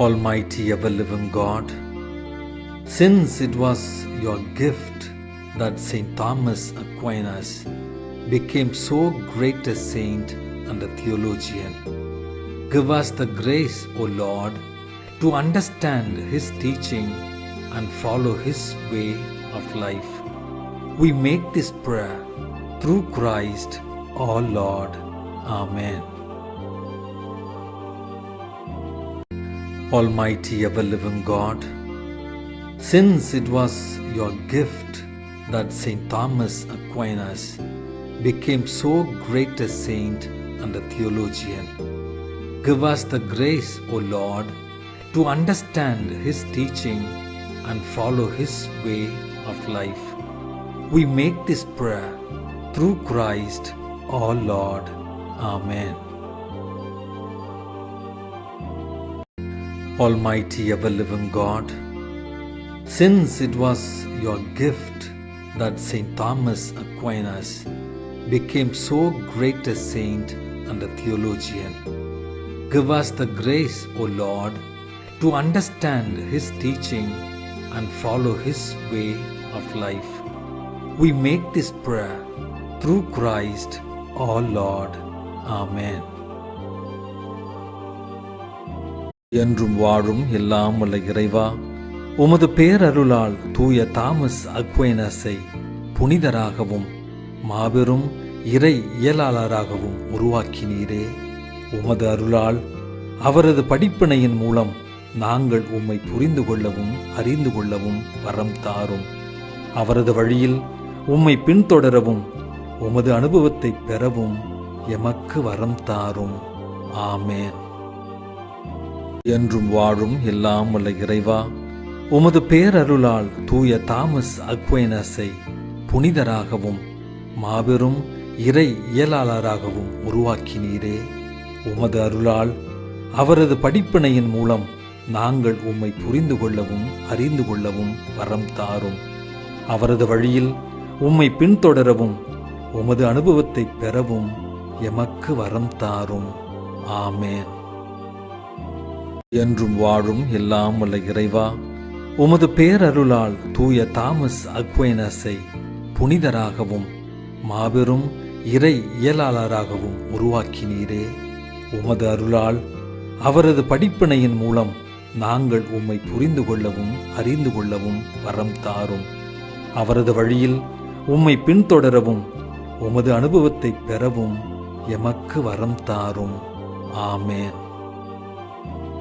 Almighty ever living God, since it was your gift that St. Thomas Aquinas became so great a saint and a theologian, give us the grace, O Lord, to understand his teaching and follow his way of life. We make this prayer through Christ our Lord. Amen. Almighty ever living God, since it was your gift that St. Thomas Aquinas became so great a saint and a theologian, give us the grace, O Lord, to understand his teaching and follow his way of life. We make this prayer through Christ our Lord. Amen. Almighty ever living God, since it was your gift that St. Thomas Aquinas became so great a saint and a theologian, give us the grace, O Lord, to understand his teaching and follow his way of life. We make this prayer through Christ our Lord. Amen. என்றும் வாழும் எல்லாம் உள்ள இறைவா உமது பேரருளால் தூய Thomas அக்வைனஸை புனிதராகவும் மாபெரும் இறை இயலாளராகவும் உருவாக்கினீரே. உமது அருளால் அவரது படிப்பினையின் மூலம் நாங்கள் உம்மை புரிந்து கொள்ளவும் அறிந்து கொள்ளவும் வரம் தாரும். அவரது வழியில் உம்மை பின்தொடரவும் உமது அனுபவத்தை பெறவும் எமக்கு வரம் தாரும். ஆமேன். என்றும் வாழும் எல்லாம் உள்ள இறைவா உமது பேரருளால் தூய தாமஸ் அக்வைனஸை புனிதராகவும் மாபெரும் இறை இயலாளராகவும் உருவாக்கினீரே. உமது அருளால் அவரது படிப்பினையின் மூலம் நாங்கள் உம்மை புரிந்து கொள்ளவும் அறிந்து கொள்ளவும் வரம் தாரும். அவரது வழியில் உம்மை பின்தொடரவும் உமது அனுபவத்தை பெறவும் எமக்கு வரம் தாரும். ஆமேன். என்றும் வாழும் எல்லாம் உள்ள இறைவா உமது பேரருளால் தூய தாமஸ் அக்வைனஸை புனிதராகவும் மாபெரும் இறை இயலாளராகவும் உருவாக்கினீரே. உமது அருளால் அவரது படிப்பினையின் மூலம் நாங்கள் உம்மை புரிந்து கொள்ளவும் அறிந்து கொள்ளவும் வரம் தாரும். அவரது வழியில் உம்மை பின்தொடரவும் உமது அனுபவத்தை பெறவும் எமக்கு வரம் தாரும். ஆமேன்.